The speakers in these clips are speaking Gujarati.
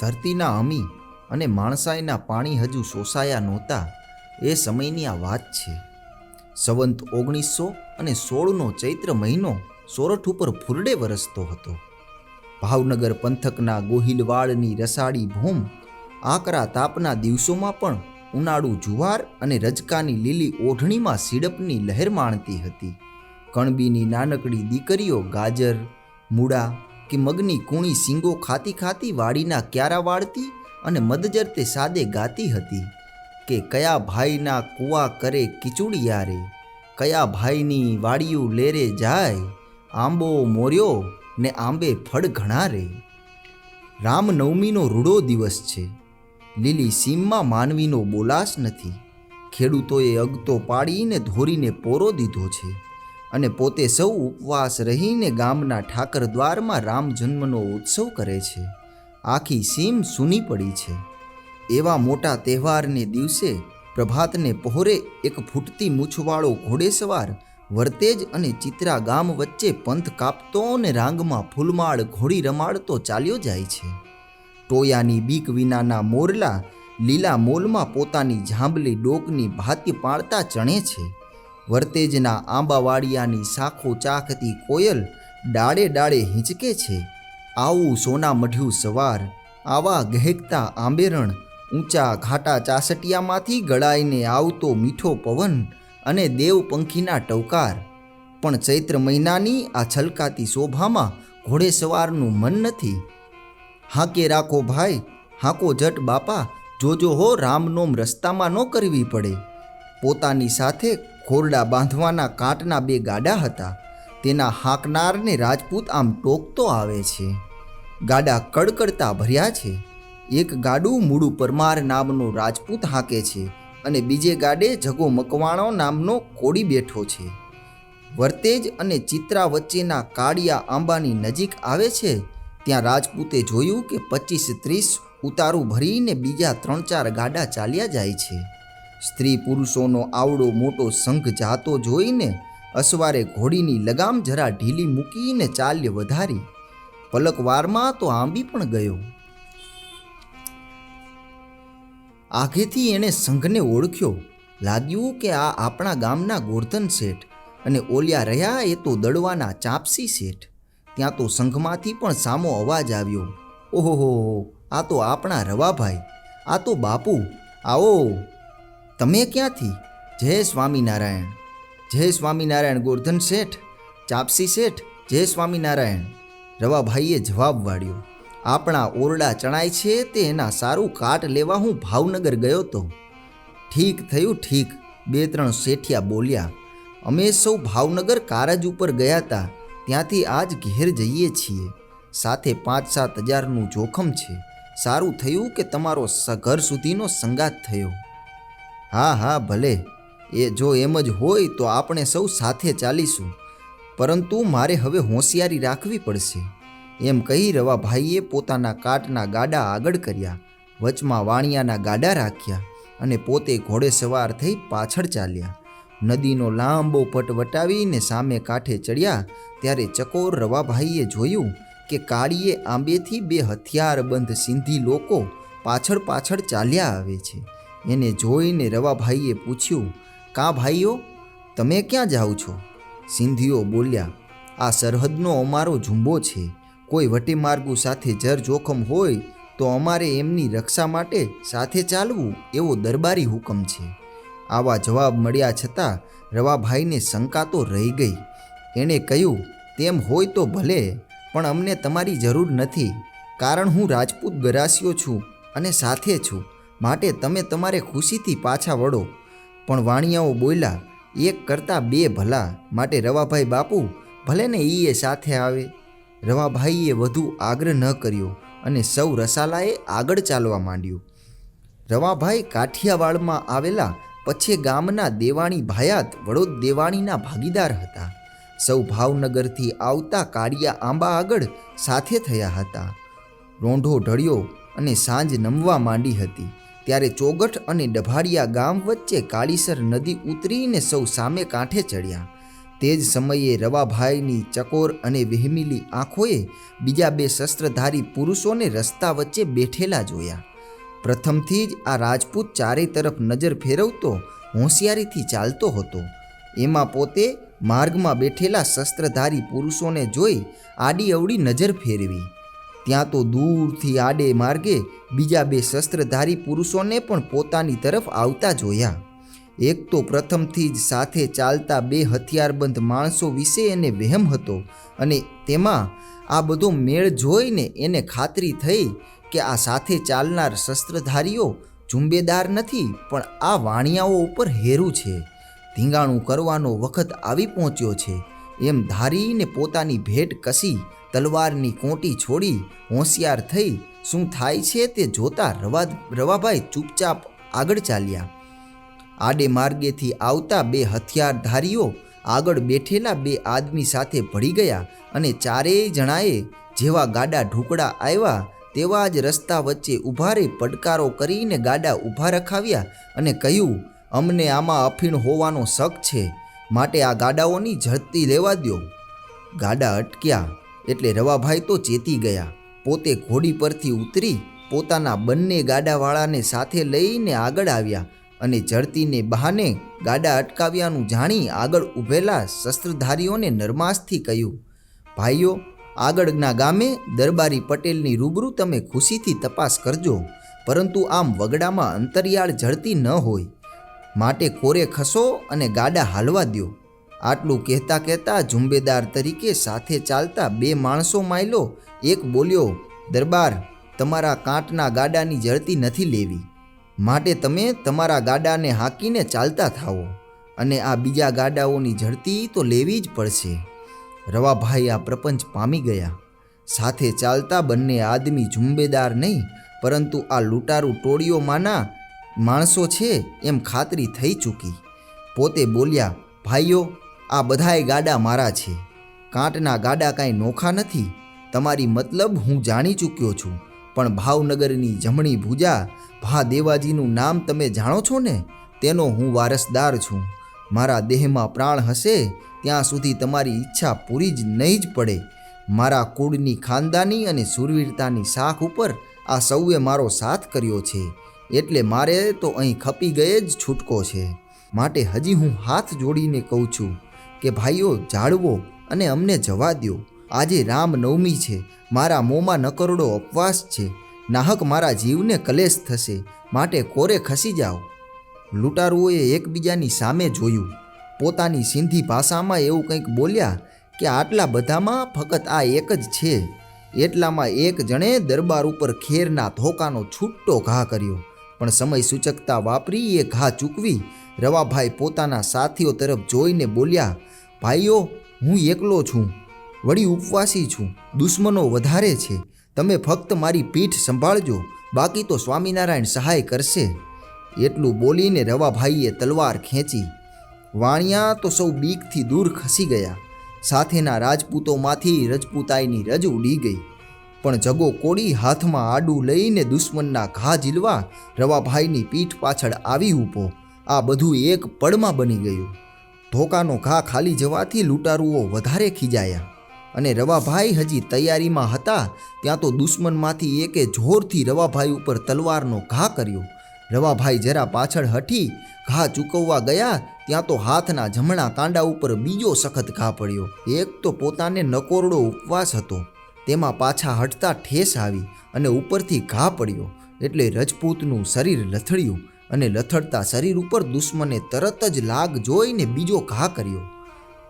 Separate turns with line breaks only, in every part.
ધરતીના અમી અને માણસાઈના પાણી હજુ શોષાયા નહોતા, એ સમયની આ વાત છે. સંવંત ઓગણીસો અને સોળનો ચૈત્ર મહિનો સોરઠ ઉપર ફૂરડે વરસતો હતો. ભાવનગર પંથકના ગોહિલવાડની રસાળી ભૂમ આકરા તાપના દિવસોમાં પણ ઉનાળુ જુવાર અને રજકાની લીલી ઓઢણીમાં સીડપની લહેર માણતી હતી. કણબીની નાનકડી દીકરીઓ ગાજર, મૂળા કે મગની કૂણી સિંગો ખાતી ખાતી વાડીના ક્યારા વાળતી અને મદજર તે સાદે ગાતી હતી કે કયા ભાઈના કૂવા કરે કિચુડિયા રે કયા ભાઈની વાડિયું લેરે જાય, આંબો મોર્યો ને આંબે ફળ ઘણા રે રામનવમીનો રૂડો દિવસ છે. લીલી સીમમાં માનવીનો બોલાશ નથી. ખેડૂતોએ અગતો પાડીને ધોરીને પોરો દીધો છે. અને પોતે સૌ ઉપવાસ રહીને ગામના ઠાકર દ્વારમાં રામ જન્મનો ઉત્સવ કરે છે. આખી સીમ સૂની પડી છે. એવા મોટા તહેવારને દિવસે પ્રભાતને પહોરે એક ફૂટતી મૂછવાળો ઘોડેસવાર વર્તેજ અને ચિત્રા ગામ વચ્ચે પંથ કાપતો અને રાંગમાં ફૂલમાળ ઘોડી રમાડતો ચાલ્યો જાય છે. ટોયાની બીક વિનાના મોરલા લીલા મોલમાં પોતાની ઝાંબલી ડોકની ભાત્ય પાળતા ચણે છે. વર્તેજના આંબાવાડિયાની શાખો ચાખતી કોયલ ડાળે ડાળે હિંચકે છે. આવું સોના મઢ્યું સવાર, આવા ગહેકતા આંબેરણ, ઊંચા ઘાટા ચાસટિયામાંથી ગળાઈને આવતો મીઠો પવન અને દેવ પંખીના ટવકાર. પણ ચૈત્ર મહિનાની આ છલકાતી શોભામાં ઘોડેસવારનું મન નથી. હાકે રાખો ભાઈ, હાકો જટ બાપા, જોજો હો રામનોમ રસ્તામાં ન કરવી પડે. પોતાની સાથે ખોરડા બાંધવાના કાંટના બે ગાડા હતા. તેના હાંકનારને રાજપૂત આમ ટોકતો આવે છે. ગાડા કડકડતા ભર્યા છે. એક ગાડું મૂળું પરમાર નામનો રાજપૂત હાંકે છે અને બીજે ગાડે જગો મકવાણો નામનો કોડી બેઠો છે. વર્તેજ અને ચિત્રા વચ્ચેના કાળિયા આંબાની નજીક આવે છે. ત્યાં રાજપૂતે જોયું કે પચીસ ત્રીસ ઉતારું ભરીને બીજા ત્રણ ચાર ગાડા ચાલ્યા જાય છે. સ્ત્રી પુરુષોનો આવડો મોટો સંઘ જાતો જોઈને અસવારે ઘોડીની લગામ જરા ઢીલી મૂકીને ચાલ્ય વધારી. પલકવારમાં તો આંબી પણ ગયો. આગેથી એણે સંઘને ઓળખ્યો. લાગ્યું કે આ આપણા ગામના ગોરધન શેઠ અને ઓલિયા રહ્યા એ તો દડવાના ચાપસી શેઠ. ત્યાં તો સંઘમાંથી પણ સામો અવાજ આવ્યો. ઓહો આ તો આપણા રવાભાઈ. આ તો બાપુ. આવો. તમે ક્યાંથી? જય સ્વામિનારાયણ. જય સ્વામિનારાયણ ગોરધન શેઠ. ચાપસી શેઠ, જય સ્વામિનારાયણ. રવાભાઈએ જવાબ વાળ્યો, આપણા ઓરડા ચણાય છે તે એના સારું કાટ લેવા હું ભાવનગર ગયો તો. ઠીક થયું, ઠીક. બે ત્રણ શેઠિયા બોલ્યા, અમે સૌ ભાવનગર કારજ ઉપર ગયા હતા ત્યાંથી આજ ઘેર જઈએ છીએ. સાથે પાંચ સાત હજારનું જોખમ છે. સારું થયું કે તમારો ઘર સુધીનો સંગાત થયો. હા હા, ભલે. એ જો એમ જ હોય તો આપણે સૌ સાથે ચાલીશું. પરંતુ મારે હવે હોશિયારી રાખવી પડશે. એમ કહી રવાભાઈએ પોતાના કાટના ગાડા આગળ કર્યા. વચમાં વાણિયાના ગાડા રાખ્યા અને પોતે ઘોડે સવાર થઈ પાછળ ચાલ્યા. નદીનો લાંબો પટ વટાવીને સામે કાંઠે ચડ્યા ત્યારે ચકોર રવાભાઈએ જોયું કે કાળીએ આંબેથી બે હથિયારબંધ સિંધી લોકો પાછળ પાછળ ચાલ્યા આવે છે. એને જોઈને રવાભાઈએ પૂછ્યું, કા ભાઈઓ, તમે ક્યાં જાઓ છો? સિંધીઓ બોલ્યા, આ સરહદનો અમારો ઝુંબો છે. કોઈ વટેમાર્ગુ સાથે જર જોખમ હોય તો અમારે એમની રક્ષા માટે સાથે ચાલવું એવો દરબારી હુકમ છે. આવા જવાબ મળ્યા છતાં રવાભાઈને શંકા તો રહી ગઈ. એણે કહ્યું, તેમ હોય તો ભલે, પણ અમને તમારી જરૂર નથી. કારણ હું રાજપૂત ગરાસીઓ છું અને સાથે છું. માટે તમે તમારે ખુશીથી પાછા વળો. પણ વાણિયાઓ બોલ્યા, એક કરતાં બે ભલા. માટે રવાભાઈ બાપુ, ભલે ને ઈએ સાથે આવે. રવાભાઈએ વધુ આગ્રહ ન કર્યો અને સૌ રસાલાએ આગળ ચાલવા માંડ્યું. રવાભાઈ કાઠિયાવાડમાં આવેલા પછી ગામના દેવાણી ભાયાત વડોદ દેવાણીના ભાગીદાર હતા. સૌ ભાવનગરથી આવતા કાળિયા આંબા આગળ સાથે થયા હતા. રોંઢો ઢળ્યો અને સાંજ નમવા માંડી હતી. ત્યારે ચોગઠ અને ડભાડિયા ગામ વચ્ચે કાળીસર નદી ઉતરીને સૌ સામે કાંઠે ચડ્યા. તે જ સમયે રવાભાઈની ચકોર અને વહેમીલી આંખોએ બીજા બે શસ્ત્રધારી પુરુષોને રસ્તા વચ્ચે બેઠેલા જોયા. પ્રથમથી જ આ રાજપૂત ચારે તરફ નજર ફેરવતો હોશિયારીથી ચાલતો હતો. એમાં પોતે માર્ગમાં બેઠેલા શસ્ત્રધારી પુરુષોને જોઈ આડી અવડી નજર ફેરવી. ત્યાં તો દૂરથી આડે માર્ગે બીજા બે શસ્ત્રધારી પુરુષોને પણ પોતાની તરફ આવતા જોયા. એક તો પ્રથમથી જ સાથે ચાલતા બે હથિયારબંધ માણસો વિશે એને વહેમ હતો અને તેમાં આ બધો મેળ જોઈને એને ખાતરી થઈ કે આ સાથે ચાલનાર શસ્ત્રધારીઓ ઝુંબેદાર નથી, પણ આ વાણિયાઓ ઉપર હેરું છે. ધીંગાણું કરવાનો વખત આવી પહોંચ્યો છે. એમ ધારીને પોતાની ભેટ કસી, તલવારની કોંટી છોડી હોશિયાર થઈ, શું થાય છે તે જોતા રવા, રવાભાઈ ચૂપચાપ આગળ ચાલ્યા. આડે માર્ગેથી આવતા બે હથિયારધારીઓ આગળ બેઠેલા બે આદમી સાથે ભળી ગયા અને ચારેય જણાએ જેવા ગાડા ઢૂકડા આવ્યા તેવા જ રસ્તા વચ્ચે ઊભા રહી પડકારો કરીને ગાડા ઊભા રખાવ્યા અને કહ્યું, અમને આમાં અફીણ હોવાનો શક છે. માટે આ ગાડાઓની ઝડપી લેવા દ્યો. ગાડા અટક્યા એટલે રવાભાઈ તો ચેતી ગયા. પોતે ઘોડી પરથી ઉતરી પોતાના બંને ગાડાવાળાને સાથે લઈને આગળ આવ્યા અને ઝડતીને બહાને ગાડા અટકાવ્યાનું જાણી આગળ ઊભેલા શસ્ત્રધારીઓને નરમાસથી કહ્યું, ભાઈઓ, આગળના ગામે દરબારી પટેલની રૂબરૂ તમે ખુશીથી તપાસ કરજો, પરંતુ આમ વગડામાં અંતરિયાળ ઝડતી ન હોય. માટે કોરે ખસો અને ગાડા હાલવા દ્યો. આટલું કહેતા કહેતા ઝુંબેદાર તરીકે સાથે ચાલતા બે માણસો માયલો એક બોલ્યો, દરબાર, તમારા કાંટના ગાડાની જળતી નથી લેવી. માટે તમે તમારા ગાડાને હાંકીને ચાલતા થાઓ અને આ બીજા ગાડાઓની ઝડતી તો લેવી જ પડશે. રવાભાઈ આ પ્રપંચ પામી ગયા. સાથે ચાલતા બંને આદમી ઝુંબેદાર નહીં, પરંતુ આ લૂંટારૂ ટોળીઓમાંના માણસો છે એમ ખાતરી થઈ ચૂકી. પોતે બોલ્યા, ભાઈઓ, આ બધાએ ગાડા મારા છે. કાંટના ગાડા કાંઈ નોખા નથી. તમારી મતલબ હું જાણી ચૂક્યો છું. પણ ભાવનગરની જમણી ભુજા ભા દેવાજીનું નામ તમે જાણો છો ને? તેનો હું વારસદાર છું. મારા દેહમાં પ્રાણ હશે, ત્યાં સુધી તમારી ઈચ્છા પૂરી જ નહીં જ પડે. મારા કુળની ખાનદાની અને સુરવીરતાની શાખ ઉપર આ સૌએ મારો સાથ કર્યો છે. એટલે મારે તો અહીં ખપી ગયે જ છૂટકો છે. માટે હજી હું હાથ જોડીને કહું છું કે ભાઈઓ, જાળવો અને અમને જવા દ્યો. આજે રામનવમી છે. મારા મોંમાં નકરડો અપવાસ છે. નાહક મારા જીવને કલેશ થશે. માટે કોરે ખસી જાઓ. લૂંટારુઓએ એકબીજાની સામે જોયું. પોતાની સિંધી ભાષામાં એવું કંઈક બોલ્યા કે આટલા બધામાં ફક્ત આ એક જ છે. એટલામાં એક જણે દરબાર ઉપર ખેરના ધોકાનો છૂટો ઘા કર્યો. પણ સમય સૂચકતા વાપરી એ ઘા ચૂકવી રવાભાઈ પોતાના સાથીઓ તરફ જોઈને બોલ્યા, ભાઈઓ, હું એકલો છું. વળી ઉપવાસી છું. દુશ્મનો વધારે છે. તમે ફક્ત મારી પીઠ સંભાળજો. બાકી તો સ્વામિનારાયણ સહાય કરશે. એટલું બોલીને રવાભાઈએ તલવાર ખેંચી. વાણિયા તો સૌ બીકથી દૂર ખસી ગયા. સાથેના રાજપૂતોમાંથી રજપૂતાઈની રજ ઉડી ગઈ. પણ જગો કોડી હાથમાં આડું લઈને દુશ્મનના ઘા ઝીલવા રવાભાઈની પીઠ પાછળ આવી ઊભો. આ બધું એક પળમાં બની ગયું. ધોકાનો ઘા ખાલી જવાથી લૂંટારુઓ વધારે ખીજાયા અને રવાભાઈ હજી તૈયારીમાં હતા ત્યાં તો દુશ્મનમાંથી એકે જોરથી રવાભાઈ ઉપર તલવારનો ઘા કર્યો. રવાભાઈ જરા પાછળ હટી ઘા ચૂકવવા ગયા ત્યાં તો હાથના જમણા કાંડા ઉપર બીજો સખત ઘા પડ્યો. એક તો પોતાને નકોરડો ઉપવાસ હતો. તેમાં પાછા હટતા ઠેસ આવી અને ઉપરથી ઘા પડ્યો. એટલે રજપૂતનું શરીર લથડ્યું અને લથડતા શરીર ઉપર દુશ્મને તરત જ લાગ જોઈને બીજો ઘા કર્યો.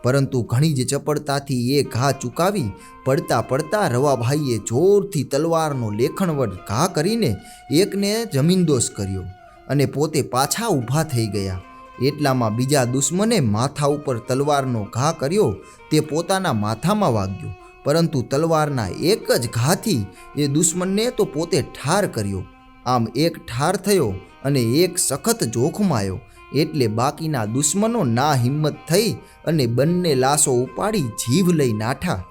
પરંતુ ઘણી જ ચપળતાથી એ ઘા ચૂકાવી પડતા પડતા રવાભાઈએ જોરથી તલવારનો લેખણવટ ઘા કરીને એકને જમીનદોષ કર્યો અને પોતે પાછા ઊભા થઈ ગયા. એટલામાં બીજા દુશ્મને માથા ઉપર તલવારનો ઘા કર્યો તે પોતાના માથામાં વાગ્યો. પરંતુ તલવારના એક જ ઘાથી એ દુશ્મનને તો પોતે ઠાર કર્યો. આમ એક ઠાર થયો અને એક સખત જોખમાયો. એટલે બાકીના દુશ્મનો ના હિંમત થઈ અને બંને લાશો ઉપાડી જીવ લઈ નાઠા.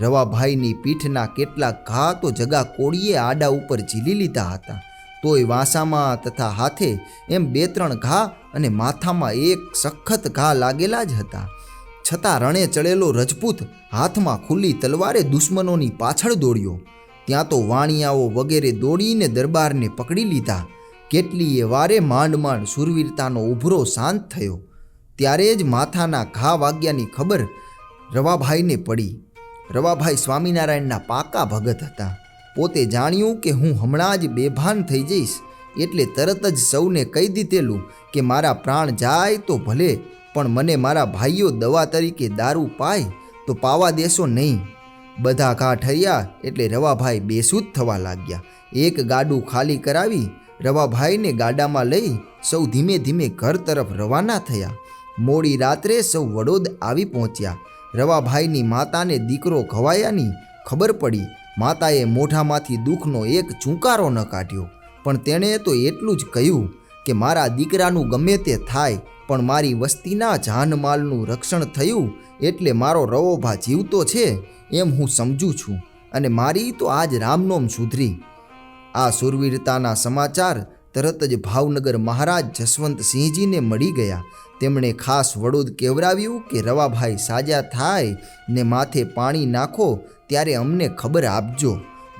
રવાભાઈની પીઠના કેટલાક ઘા તો જગા કોળીએ આડા ઉપર ઝીલી લીધા હતા. તોય વાંસામાં તથા હાથે એમ બે ત્રણ ઘા અને માથામાં એક સખત ઘા લાગેલા જ હતા. છતાં રણે ચડેલો રજપૂત હાથમાં ખુલ્લી તલવારે દુશ્મનોની પાછળ દોડ્યો. ત્યાં તો વાણિયાઓ વગેરે દોડીને દરબારને પકડી લીધા. કેટલીય વારે માંડ માંડ શૂરવીરતાનો ઉભરો શાંત થયો. ત્યારે જ માથાના ઘા વાગ્યાની ખબર રવાભાઈને પડી. રવાભાઈ સ્વામિનારાયણના પાકા ભગત હતા. પોતે જાણ્યું કે હું હમણાં જ બેભાન થઈ જઈશ, એટલે તરત જ સૌને કહી દીધેલું કે મારા પ્રાણ જાય તો ભલે પણ મને મારા ભાઈઓ દવા તરીકે દારૂ પાય તો પાવા દેશો નહીં. બધા ઘા ઠર્યા એટલે રવાભાઈ બેસૂદ થવા લાગ્યા. એક ગાડું ખાલી કરાવી રવાભાઈને ગાડામાં લઈ સૌ ધીમે ધીમે ઘર તરફ રવાના થયા. મોડી રાત્રે સૌ વડોદ આવી પહોંચ્યા. રવાભાઈની માતાને દીકરો ઘવાયાની ખબર પડી. માતાએ મોઢામાંથી દુઃખનો એક ચૂંકારો ન કાઢ્યો. પણ તેણે તો એટલું જ કહ્યું કે મારા દીકરાનું ગમે તે થાય પણ મારી વસ્તીના જાનમાલનું રક્ષણ થયું એટલે મારો રવોભા જીવતો છે એમ હું સમજું છું અને મારી તો આજ રામનોમ સુધરી. આ સુરવીરતાના સમાચાર તરત જ ભાવનગર મહારાજ જસવંતસિંહજીને મળી ગયા. તેમણે ખાસ વડોદ કેવરાવ્યું કે, રવાભાઈ સાજા થાય ને માથે પાણી નાખો ત્યારે અમને ખબર આપજો.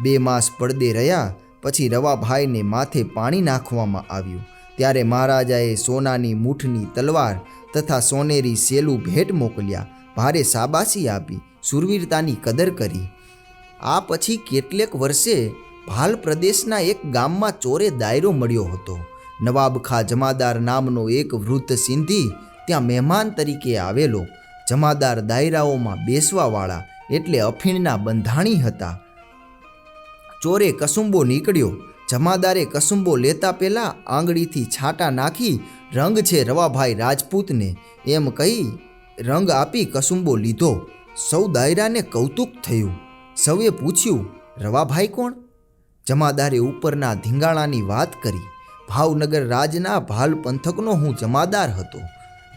બે માસ પડદે રહ્યા, પછી રવાભાઈને માથે પાણી નાખવામાં આવ્યું. ત્યારે મહારાજાએ સોનાની મૂઠની તલવાર તથા સોનેરી સેલું ભેટ મોકલ્યા. ભારે શાબાશી આપી, સુરવીરતાની કદર કરી. આ પછી કેટલેક વર્ષે ભાલ પ્રદેશના એક ગામમાં ચોરે દાયરો મળ્યો હતો. નવાબખા જમાદાર નામનો એક વૃદ્ધ સિંધી ત્યાં મહેમાન તરીકે આવેલો. જમાદાર દાયરાઓમાં બેસવાવાળા એટલે અફીણના બંધાણી હતા. ચોરે કસુંબો નીકળ્યો. જમાદારે કસુંબો લેતા પહેલાં આંગળીથી છાંટા નાખી રંગ છે રવાભાઈ રાજપૂતને. એમ કહી રંગ આપી કસુંબો લીધો. સૌ દાયરાને કૌતુક થયું. સૌએ પૂછ્યું, રવાભાઈ કોણ? જમાદારે ઉપરના ધીંગાણાની વાત કરી. ભાવનગર રાજના ભાલ પંથકનો હું જમાદાર હતો.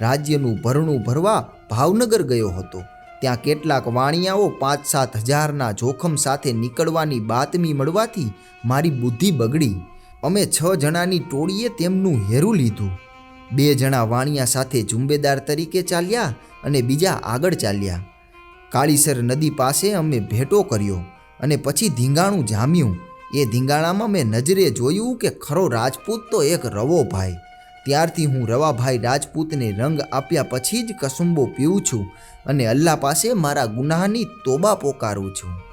રાજ્યનું ભરણું ભરવા ભાવનગર ગયો હતો. ત્યાં કેટલાક વાણિયાઓ પાંચ સાત હજારના જોખમ સાથે નીકળવાની બાતમી મળવાથી મારી બુદ્ધિ બગડી. અમે છ જણાની ટોળીએ તેમનું હેરું લીધું. બે જણા વાણિયા સાથે ઝુંબેદાર તરીકે ચાલ્યા અને બીજા આગળ ચાલ્યા. કાળીસર નદી પાસે અમે ભેટો કર્યો અને પછી ધીંગાણું જામ્યું. એ ધીંગાણામાં મેં નજરે જોયું કે ખરો રાજપૂત તો એક રવો ભાઈ. ત્યારથી હું રવાભાઈ રાજપૂતને રંગ આપ્યા પછી જ કસુંબો પીઉં છું અને અલ્લાહ પાસે મારા ગુનાહની તોબા પોકારું છું.